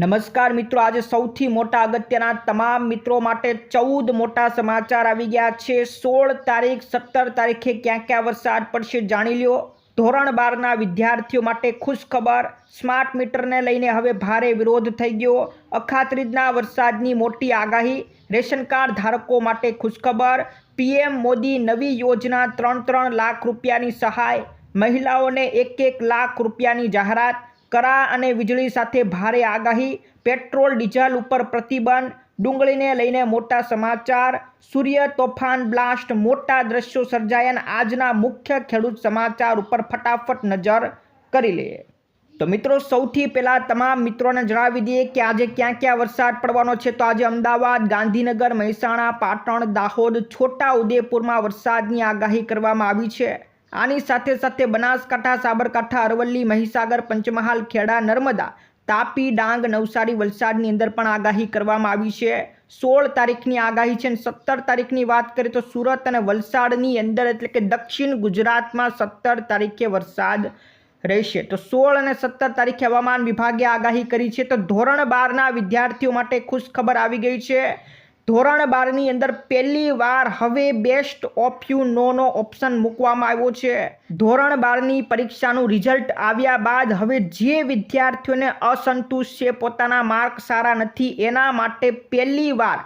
નમસ્કાર મિત્રો, આજે સૌથી મોટા અગત્યના તમામ મિત્રો માટે ચૌદ મોટા સમાચાર આવી ગયા છે. સોળ તારીખ, સત્તર તારીખે ક્યાં ક્યાં વરસાદ પડશે જાણી લ્યો. ધોરણ બારના વિદ્યાર્થીઓ માટે ખુશખબર. સ્માર્ટ મીટરને લઈને હવે ભારે વિરોધ થઈ ગયો. અખાત્રીજના વરસાદની મોટી આગાહી. રેશન કાર્ડ ધારકો માટે ખુશખબર. પીએમ મોદી નવી યોજના ત્રણ ત્રણ લાખ રૂપિયાની સહાય. મહિલાઓને એક એક લાખ રૂપિયાની જાહેરાત. કરા અને વીજળી સાથે ભારે આગાહી. પેટ્રોલ, ડીઝલ ઉપર પ્રતિબંધ. ડુંગળીને લઈને મોટા સમાચાર. સૂર્ય તોફાન બ્લાસ્ટ. મોટા દ્રશ્યો સર્જાયા આજના મુખ્ય ખેડૂત સમાચાર ઉપર ફટાફટ નજર કરી લઈએ. તો મિત્રો, સૌથી પહેલાં તમામ મિત્રોને જણાવી દઈએ કે આજે ક્યાં ક્યાં વરસાદ પડવાનો છે. તો આજે અમદાવાદ, ગાંધીનગર, મહેસાણા, પાટણ, દાહોદ, છોટા ઉદેપુરમાં વરસાદની આગાહી કરવામાં આવી છે. આની સાથે સાથે બનાસકાંઠા, સાબરકાંઠા, અરવલ્લી, મહીસાગર, પંચમહાલ, ખેડા, નર્મદા, તાપી, ડાંગ, નવસારી વલસાડની અંદર પણ આગાહી કરવામાં આવી છે. સોળ તારીખની આગાહી છે અને સત્તર તારીખની વાત કરીએ તો સુરત અને વલસાડની અંદર એટલે કે દક્ષિણ ગુજરાતમાં સત્તર તારીખે વરસાદ રહેશે. તો સોળ અને સત્તર તારીખે હવામાન વિભાગે આગાહી કરી છે. તો ધોરણ બારના વિદ્યાર્થીઓ માટે ખુશ ખબર આવી ગઈ છે. ધોરણ બારની અંદર પહેલી વાર હવે બેસ્ટ ઓફ યુ નોનો ઓપ્શન મૂકવામાં આવ્યો છે. ધોરણ બારની પરીક્ષાનું રિઝલ્ટ આવ્યા બાદ હવે જે વિદ્યાર્થીઓને અસંતુષ્ટ છે પોતાના માર્ક સારા નથી, એના માટે પહેલી વાર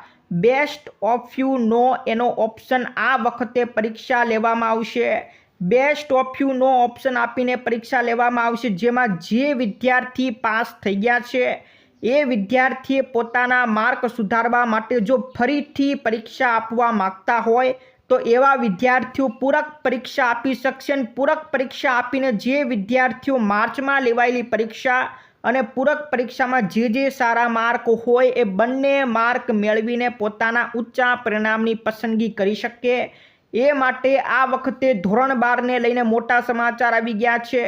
બેસ્ટ ઓફ યુ નો એનો ઓપ્શન આ વખતે પરીક્ષા લેવામાં આવશે. Best of you know option આપીને પરીક્ષા લેવામાં આવશે, જેમાં જે વિદ્યાર્થી પાસ થઈ ગયા છે. એ વિદ્યાર્થીએ પોતાના માર્ક સુધારવા માટે જો ફરીથી પરીક્ષા આપવા માગતા હોય, તો એવા વિદ્યાર્થીઓ પૂરક પરીક્ષા આપી શકશે અને પૂરક પરીક્ષા આપીને જે વિદ્યાર્થીઓ માર્ચમાં લેવાયેલી પરીક્ષા અને પૂરક પરીક્ષામાં જે જે સારા માર્ક હોય એ બંને માર્ક મેળવીને પોતાના ઊંચા પરિણામની પસંદગી કરી શકે. એ માટે આ વખતે ધોરણ બારને લઈને મોટા સમાચાર આવી ગયા છે.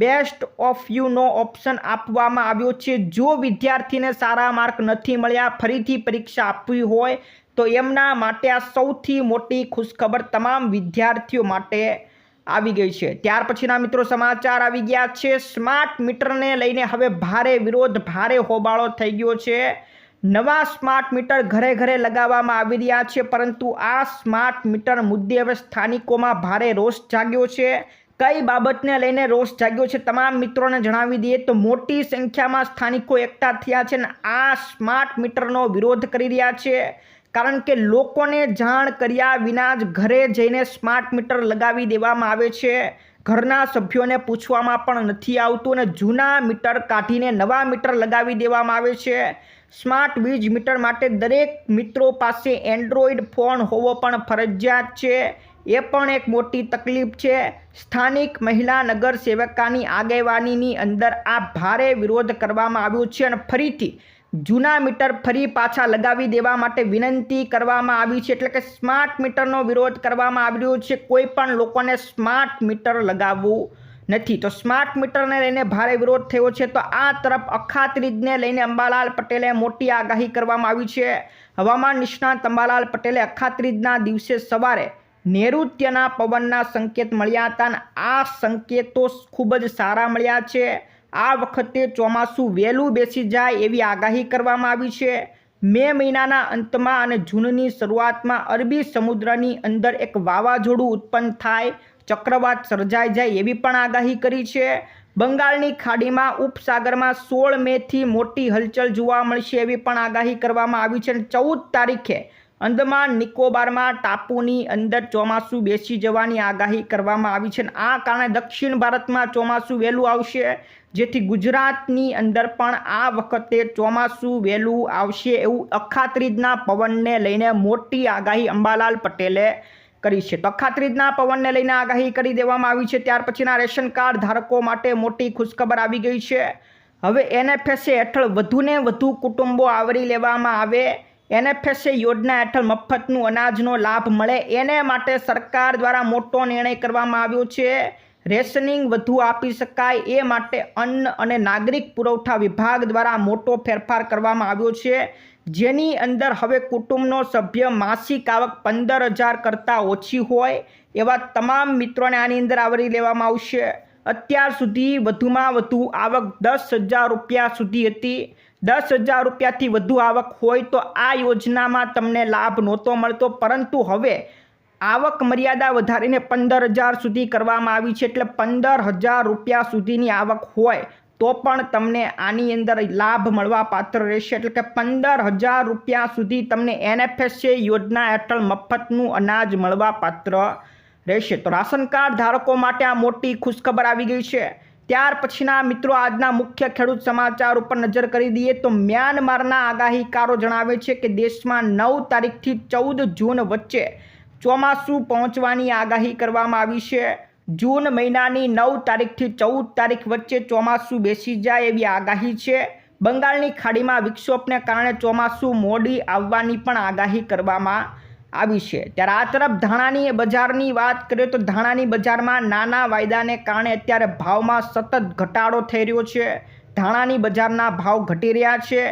બેસ્ટ ઓફ યુનો ઓપ્શન આપવામાં આવ્યો છે. જો વિદ્યાર્થીને સારા માર્ક નથી મળ્યા, ફરીથી પરીક્ષા આપવી હોય, તો એમના માટે આ સૌથી મોટી ખુશખબર તમામ વિદ્યાર્થીઓ માટે આવી ગઈ છે. ત્યાર પછીના મિત્રો સમાચાર આવી ગયા છે. સ્માર્ટ મીટરને લઈને હવે ભારે વિરોધ, ભારે હોબાળો થઈ ગયો છે. નવા સ્માર્ટ મીટર ઘરે ઘરે લગાવવામાં આવી રહ્યા છે, પરંતુ આ સ્માર્ટ મીટર મુદ્દે હવે સ્થાનિકોમાં ભારે રોષ જાગ્યો છે. કઈ બાબતને લઈને રોષ જાગ્યો છે તમામ મિત્રોને જણાવી દઈએ તો મોટી સંખ્યામાં સ્થાનિકો એકઠા થયા છે અને આ સ્માર્ટ મીટરનો વિરોધ કરી રહ્યા છે. કારણ કે લોકોને જાણ કર્યા વિના જ ઘરે જઈને સ્માર્ટ મીટર લગાવી દેવામાં આવે છે. ઘરના સભ્યોને પૂછવામાં પણ નથી આવતું અને જૂના મીટર કાઢીને નવા મીટર લગાવી દેવામાં આવે છે. સ્માર્ટ વીજ મીટર માટે દરેક મિત્રો પાસે એન્ડ્રોઈડ ફોન હોવો પણ ફરજિયાત છે. એ પણ એક મોટી તકલીફ છે. સ્થાનિક મહિલા નગર સેવકાની આગેવાનીની અંદર આ ભારે વિરોધ કરવામાં આવ્યો છે અને ફરીથી જૂના મીટર ફરી પાછા લગાવી દેવા માટે વિનંતી કરવામાં આવી છે. એટલે કે સ્માર્ટ મીટરનો વિરોધ કરવામાં આવ્યો છે. કોઈ પણ લોકોને સ્માર્ટ મીટર લગાવવું નથી. તો સ્માર્ટ મીટરને લઈને ભારે વિરોધ થયો છે. તો આ તરફ અખાત્રીજને લઈને અંબાલાલ પટેલે મોટી આગાહી કરવામાં આવી છે. હવામાન નિષ્ણાત અંબાલાલ પટેલે અખાત્રીજના દિવસે સવારે નૈઋત્યના પવનના સંકેત મળ્યા હતા અને આ સંકેતો ખૂબ જ સારા મળ્યા છે. આ વખતે ચોમાસું વહેલું બેસી જાય એવી આગાહી કરવામાં આવી છે. મે મહિનાના અંતમાં અને જૂનની શરૂઆતમાં અરબી સમુદ્રની અંદર એક વાવાઝોડું ઉત્પન્ન થાય, ચક્રવાત સર્જાઈ જાય એવી પણ આગાહી કરી છે. બંગાળની ખાડીમાં ઉપસાગરમાં સોળ મેથી મોટી હલચલ જોવા મળશે એવી પણ આગાહી કરવામાં આવી છે અને ચૌદ તારીખે અંદમાન નિકોબારમાં ટાપુની અંદર ચોમાસું બેસી જવાની આગાહી કરવામાં આવી છે આ કારણે દક્ષિણ ભારતમાં ચોમાસું વહેલું આવશે. જેથી ગુજરાતની અંદર પણ આ વખતે ચોમાસું વહેલું આવશે એવું અખાત્રીજના પવનને લઈને મોટી આગાહી અંબાલાલ પટેલે કરી છે. તો અખાત્રીજના પવનને લઈને આગાહી કરી દેવામાં આવી છે. ત્યાર પછીના રેશન કાર્ડ ધારકો માટે મોટી ખુશખબર આવી ગઈ છે. હવે એનએફએસએ હેઠળ વધુને વધુ કુટુંબો આવરી લેવામાં આવે એનએફએસએ યોજના હેઠળ મફતનું અનાજનો લાભ મળે. એને માટે સરકાર દ્વારા મોટો નિર્ણય કરવામાં આવ્યો છે. રેશનિંગ વધુ આપી શકાય. એ માટે અન્ન અને નાગરિક પુરવઠા વિભાગ દ્વારા મોટો ફેરફાર કરવામાં આવ્યો છે. જેની અંદર હવે કુટુંબનો સભ્ય માસિક આવક પંદર હજાર કરતાં ઓછી હોય એવા તમામ મિત્રોને આની અંદર આવરી લેવામાં આવશે. અત્યાર સુધી વધુમાં વધુ આવક દસ હજાર રૂપિયા સુધી હતી. દસ હજાર રૂપિયાથી વધુ આવક હોય તો આ યોજનામાં તમને લાભ નહોતો મળતો, પરંતુ હવે આવક મર્યાદા વધારીને પંદર હજાર સુધી કરવામાં આવી છે. એટલે પંદર હજાર રૂપિયા સુધીની આવક હોય તો પણ તમને આની અંદર લાભ મળવા પાત્ર રહેશે. એટલે કે પંદર હજાર રૂપિયા સુધી તમને એનએફએસએ યોજના હેઠળ મફતનું અનાજ મળવા પાત્ર રહેશે. તો રાશન કાર્ડ ધારકો માટે આ મોટી ખુશખબર આવી ગઈ છે. ત્યાર પછીના મિત્રો આજના મુખ્ય ખેડૂત સમાચાર ઉપર નજર કરી દઈએ તો મ્યાનમારના આગાહીકારો જણાવે છે કે દેશમાં નવ તારીખથી ચૌદ જૂન વચ્ચે ચોમાસું પહોંચવાની આગાહી કરવામાં આવી છે. જૂન મહિનાની નવ તારીખથી ચૌદ તારીખ વચ્ચે ચોમાસું બેસી જાય એવી આગાહી છે. બંગાળની ખાડીમાં વિક્ષોભને કારણે ચોમાસું મોડી આવવાની પણ આગાહી કરવામાં આવી છે. ત્યારે આ તરફ ધાણાની બજારની વાત કરીએ તો ધાણાની બજારમાં નાના વાયદાને કારણે અત્યારે ભાવમાં સતત ઘટાડો થઈ રહ્યો છે. ધાણાની બજારના ભાવ ઘટી રહ્યા છે.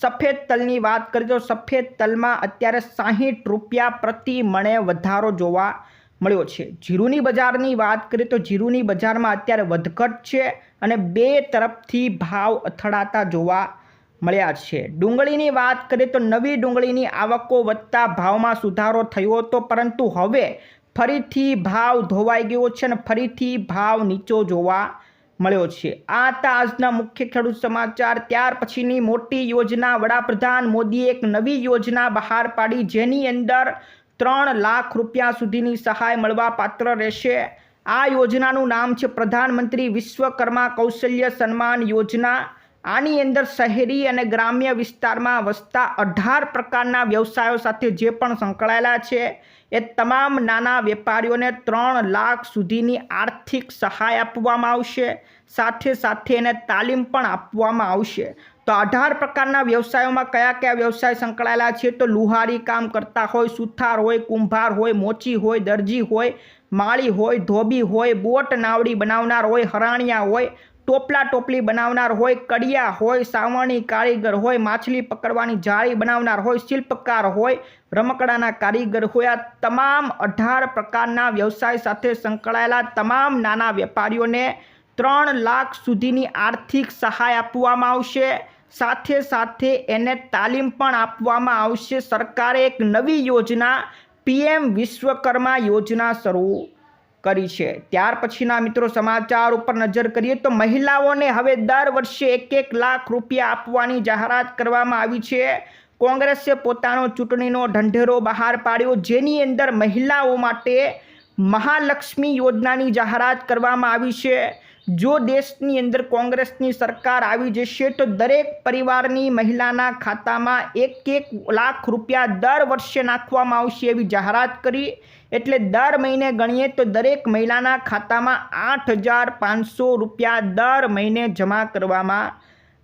સફેદ તલની વાત કરીએ તો સફેદ તલમાં અત્યારે સાહીઠ રૂપિયા પ્રતિ મણે વધારો જોવા મળ્યો છે. જીરુની બજારની વાત કરીએ તો જીરુની બજારમાં અત્યારે વધઘટ છે અને બે તરફથી ભાવ અથડાતા જોવા મળ્યા છે. ડુંગળીની વાત કરીએ તો નવી ડુંગળીની આવકો વધતા ભાવમાં સુધારો થયો હતો, પરંતુ હવે ફરીથી ભાવ ધોવાઈ ગયો છે અને ફરીથી ભાવ નીચો જોવા મળ્યો છે. આ હતા આજના મુખ્ય ખેડૂત સમાચાર. ત્યાર પછીની મોટી યોજના વડાપ્રધાન મોદીએ એક નવી યોજના બહાર પાડી, જેની અંદર ત્રણ લાખ રૂપિયા સુધીની સહાય મળવા પાત્ર રહેશે. આ યોજનાનું નામ છે પ્રધાનમંત્રી વિશ્વકર્મા કૌશલ્ય સન્માન યોજના. આની અંદર શહેરી અને ગ્રામ્ય વિસ્તારમાં વસતા અઢાર પ્રકારના વ્યવસાયો સાથે જે પણ સંકળાયેલા છે, એ તમામ નાના વેપારીઓને ત્રણ લાખ સુધીની આર્થિક સહાય આપવામાં આવશે. સાથે સાથે એને તાલીમ પણ આપવામાં આવશે. તો અઢાર પ્રકારના વ્યવસાયોમાં કયા કયા વ્યવસાય સંકળાયેલા છે? તો લુહારી કામ કરતા હોય, સુથાર હોય, કુંભાર હોય, મોચી હોય, દરજી હોય, માળી હોય, ધોબી હોય, બોટ, નાવડી બનાવનાર હોય, હરાણિયા હોય ટોપલા ટોપલી બનાવનાર હોય, કડિયા હોય સાવણી કારીગર હોય, માછલી પકડવાની જાળી બનાવનાર હોય, શિલ્પકાર હોય, રમકડાના કારીગર હોય, આ તમામ અઢાર પ્રકારના વ્યવસાય સાથે સંકળાયેલા તમામ નાના વેપારીઓને ત્રણ લાખ સુધીની આર્થિક સહાય આપવામાં આવશે. સાથે સાથે એને તાલીમ પણ આપવામાં આવશે. સરકારે એક નવી યોજના, પીએમ વિશ્વકર્મા યોજના શરૂ કરી છે. ત્યાર પછીના મિત્રો સમાચાર ઉપર નજર કરીએ તો મહિલાઓને હવે દર વર્ષે એક એક લાખ રૂપિયા આપવાની જાહેરાત કરવામાં આવી છે. કોંગ્રેસે પોતાનો ચૂંટણીનો ઢંઢેરો બહાર પાડ્યો, જેની અંદર મહિલાઓ માટે મહાલક્ષ્મી યોજનાની જાહેરાત કરવામાં આવી છે. જો દેશની અંદર કોંગ્રેસની સરકાર આવી જશે તો દરેક પરિવારની મહિલાના ખાતામાં એક એક લાખ રૂપિયા દર વર્ષે નાખવામાં આવશે એવી જાહેરાત કરી. એટલે દર મહિને ગણીએ તો દરેક મહિલાના ખાતામાં આઠ હજાર પાંચસો રૂપિયા દર મહિને જમા કરવામાં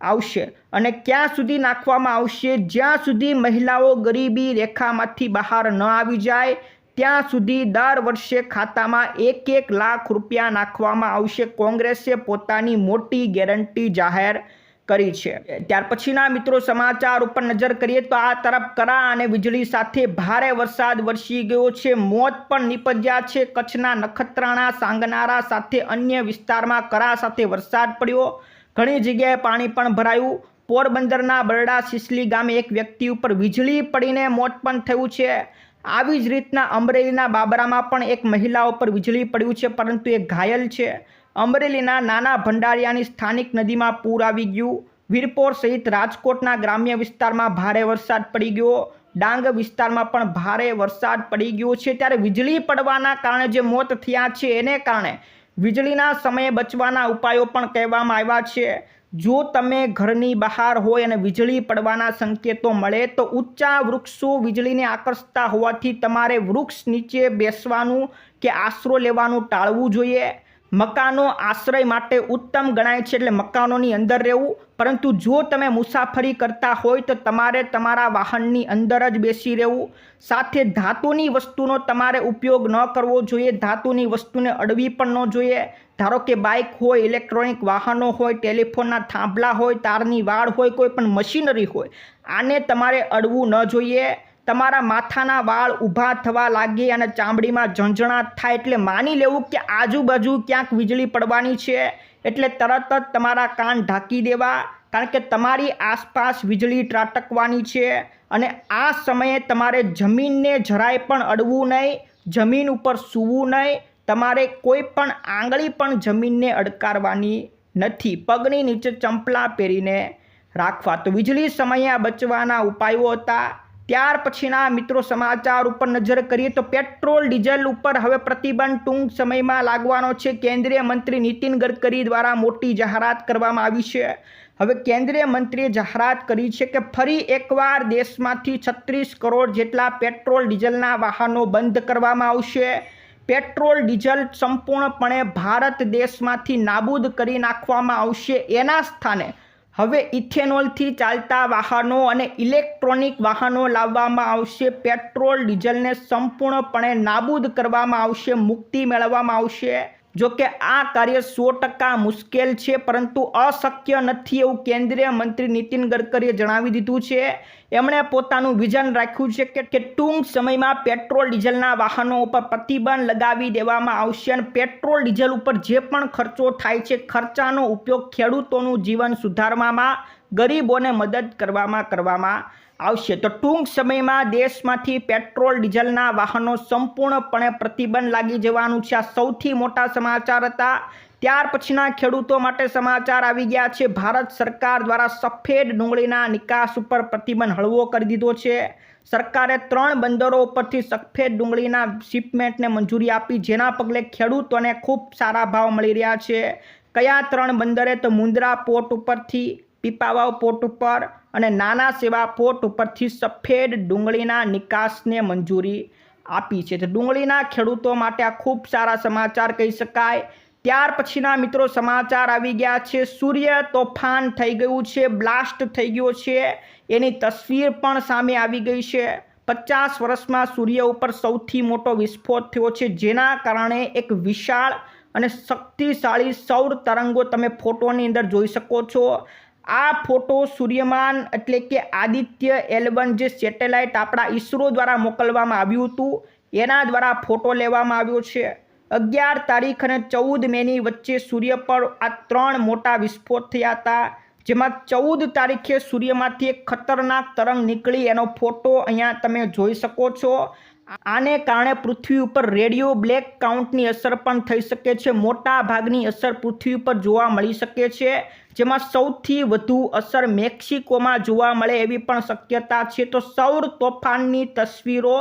આવશે અને ક્યાં સુધી નાખવામાં આવશે? જ્યાં સુધી મહિલાઓ ગરીબી રેખામાંથી બહાર ન આવી જાય ત્યાં સુધી દર વર્ષે ખાતામાં એક એક લાખ રૂપિયા નાખવામાં આવશે. કોંગ્રેસે પોતાની મોટી ગેરંટી જાહેર કરી છે. ત્યાર પછીના મિત્રો, સમાચાર ઉપર નજર કરીએ તો આ તરફ કરા અને વીજળી સાથે ભારે વરસાદ વરસી ગયો છે. મોત પણ નીપજ્યા છે. કચ્છના નખત્રાણા, સાંગનારા સાથે અન્ય વિસ્તારમાં કરા સાથે વરસાદ પડ્યો. ઘણી જગ્યાએ પાણી પણ ભરાયું. પોરબંદરના બરડા સિસલી ગામે એક વ્યક્તિ ઉપર વીજળી પડીને મોત પણ થયું છે. આવી જ રીતના અમરેલીના બાબરામાં પણ એક મહિલા ઉપર વીજળી પડ્યું છે, પરંતુ એ ઘાયલ છે. અમરેલીના નાના ભંડારિયાની સ્થાનિક નદીમાં પૂર આવી ગયું. વીરપોર સહિત રાજકોટના ગ્રામ્ય વિસ્તારમાં ભારે વરસાદ પડી ગયો. ડાંગ વિસ્તારમાં પણ ભારે વરસાદ પડી ગયો છે. ત્યારે વીજળી પડવાના કારણે જે મોત થયા છે, એને કારણે વીજળીના સમયે બચવાના ઉપાયો પણ કહેવામાં આવ્યા છે. જો તમે ઘરની બહાર હોય અને વીજળી પડવાના સંકેતો મળે તો ઊંચા વૃક્ષો વીજળીને આકર્ષતા હોવાથી તમારે વૃક્ષ નીચે બેસવાનું કે આશરો લેવાનું ટાળવું જોઈએ. મકાનો આશ્રય માટે ઉત્તમ ગણાય છે એટલે મકાનોની અંદર રહેવું પરંતુ જો તમે મુસાફરી કરતા હોય તો તમારે તમારા વાહનની અંદર જ બેસી રહેવું. સાથે ધાતુની વસ્તુનો તમારે ઉપયોગ ન કરવો જોઈએ, ધાતુની વસ્તુને અડવી પણ ન જોઈએ. ધારો કે બાઇક હોય, ઇલેક્ટ્રોનિક વાહનો હોય, ટેલિફોનના થાંભલા હોય, તારની વાળ હોય, કોઈ પણ મશીનરી હોય, આને તમારે અડવું ન જોઈએ. તમારા માથાના વાળ ઊભા થવા લાગે અને ચામડીમાં ઝંઝણાટ થાય એટલે માની લેવું કે આજુબાજુ ક્યાંક વીજળી પડવાની છે એટલે તરત જ તમારા કાન ઢાંકી દેવા. કારણ કે તમારી આસપાસ વીજળી ત્રાટકવાની છે અને આ સમયે તમારે જમીનને જરાય પણ અડવું નહીં, જમીન ઉપર સૂવું નહીં. તમારે કોઈ પણ આંગળી પણ જમીનને અડકારવાની નથી. પગની નીચે ચંપલા પહેરીને રાખવા. તો વીજળી સમયે બચવાના ઉપાયો હતા. ત્યાર પછીના મિત્રો સમાચાર ઉપર નજર કરીએ તો પેટ્રોલ, ડીઝલ ઉપર હવે પ્રતિબંધ ટૂંક સમયમાં લાગવાનો છે. કેન્દ્રીય મંત્રી નીતિન ગડકરી દ્વારા મોટી જાહેરાત કરવામાં આવી છે. હવે કેન્દ્રીય મંત્રીએ જાહેરાત કરી છે કે ફરી એકવાર દેશમાંથી છત્રીસ કરોડ જેટલા પેટ્રોલ, ડીઝલના વાહનો બંધ કરવામાં આવશે. પેટ્રોલ, ડીઝલ સંપૂર્ણપણે ભારત દેશમાંથી નાબૂદ કરી નાખવામાં આવશે. એના સ્થાને હવે ઇથેનોલથી ચાલતા વાહનો અને ઇલેક્ટ્રોનિક વાહનો લાવવામાં આવશે. પેટ્રોલ, ડીઝલને સંપૂર્ણપણે નાબૂદ કરવામાં આવશે, મુક્તિ મેળવવામાં આવશે. જો કે આ કાર્ય સો ટકા મુશ્કેલ છે, પરંતુ અશક્ય નથી એવું કેન્દ્રીય મંત્રી નીતિન ગડકરીએ જણાવી દીધું છે. એમણે પોતાનું વિઝન રાખ્યું છે કે ટૂંક સમયમાં પેટ્રોલ ડીઝલના વાહનો ઉપર પ્રતિબંધ લગાવી દેવામાં આવશે અને પેટ્રોલ ડીઝલ ઉપર જે પણ ખર્ચો થાય છે, ખર્ચાનો ઉપયોગ ખેડૂતોનું જીવન સુધારવામાં, ગરીબોને મદદ કરવામાં કરવામાં આવશે. તો ટૂંક સમયમાં દેશમાંથી પેટ્રોલ, ડીઝલના વાહનો સંપૂર્ણપણે પ્રતિબંધ લાગી જવાનું છે. આ સૌથી મોટા સમાચાર હતા. ત્યાર પછીના ખેડૂતો માટે સમાચાર આવી ગયા છે. ભારત સરકાર દ્વારા સફેદ ડુંગળીના નિકાસ ઉપર પ્રતિબંધ હળવો કરી દીધો છે. સરકારે ત્રણ બંદરો ઉપરથી સફેદ ડુંગળીના શિપમેન્ટને મંજૂરી આપી. જેના પગલે ખેડૂતોને ખૂબ સારા ભાવ મળી રહ્યા છે. કયા ત્રણ બંદરે? તો મુન્દ્રા પોર્ટ ઉપરથી, પીપાવાવ પોર્ટ ઉપર. અને નાના સેવા પોર્ટ ઉપરથી સફેદ ડુંગળીના નિકાસને મંજૂરી આપી છે. તો ડુંગળીના ખેડૂતો માટે આ ખૂબ સારા સમાચાર કહી શકાય. ત્યાર પછીના મિત્રો સમાચાર આવી ગયા છે. સૂર્ય તોફાન થઈ ગયું છે, બ્લાસ્ટ થઈ ગયો છે. એની તસવીર પણ સામે આવી ગઈ છે. પચાસ વર્ષમાં સૂર્ય ઉપર સૌથી મોટો વિસ્ફોટ થયો છે, જેના કારણે એક વિશાળ અને શક્તિશાળી સૌર તરંગો તમે ફોટોની અંદર જોઈ શકો છો. આ ફોટો સૂર્યમાન એટલે કે આદિત્ય એલવન જે સેટેલાઇટ આપણા ઈસરો દ્વારા મોકલવામાં આવ્યું હતું, એના દ્વારા ફોટો લેવામાં આવ્યો છે. અગિયાર તારીખ અને ચૌદ મેની વચ્ચે સૂર્ય પર આ ત્રણ મોટા વિસ્ફોટ થયા હતા, જેમાં ચૌદ તારીખે સૂર્યમાંથી એક ખતરનાક તરંગ નીકળી એનો ફોટો અહીંયા તમે જોઈ શકો છો. આને કારણે પૃથ્વી ઉપર રેડિયો બ્લેક કાઉન્ટની અસર પણ થઈ શકે છે. મોટા ભાગની અસર પૃથ્વી ઉપર જોવા મળી શકે છે, જેમાં સૌથી વધુ અસર મેક્સિકોમાં જોવા મળે એવી પણ શક્યતા છે. તો સૌર તોફાનની તસવીરો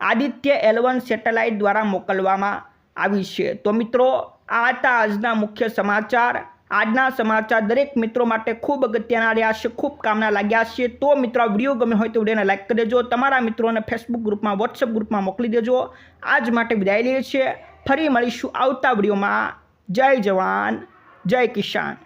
આદિત્ય એલવન સેટેલાઇટ દ્વારા મોકલવામાં આવી છે. તો મિત્રો, આ હતા આજના મુખ્ય સમાચાર. આજના સમાચાર દરેક મિત્રો માટે ખૂબ અગત્યના રહ્યા છે, ખૂબ કામના લાગ્યા છે. તો મિત્રો વીડિયો ગમે હોય તો વિડીયોને લાઇક કરી દેજો. તમારા મિત્રોને ફેસબુક ગ્રુપમાં વોટ્સઅપ ગ્રુપમાં મોકલી દેજો. આજ માટે વિદાય લઈએ છીએ. ફરી મળીશું આવતા વિડીયોમાં. જય જવાન, જય કિસાન.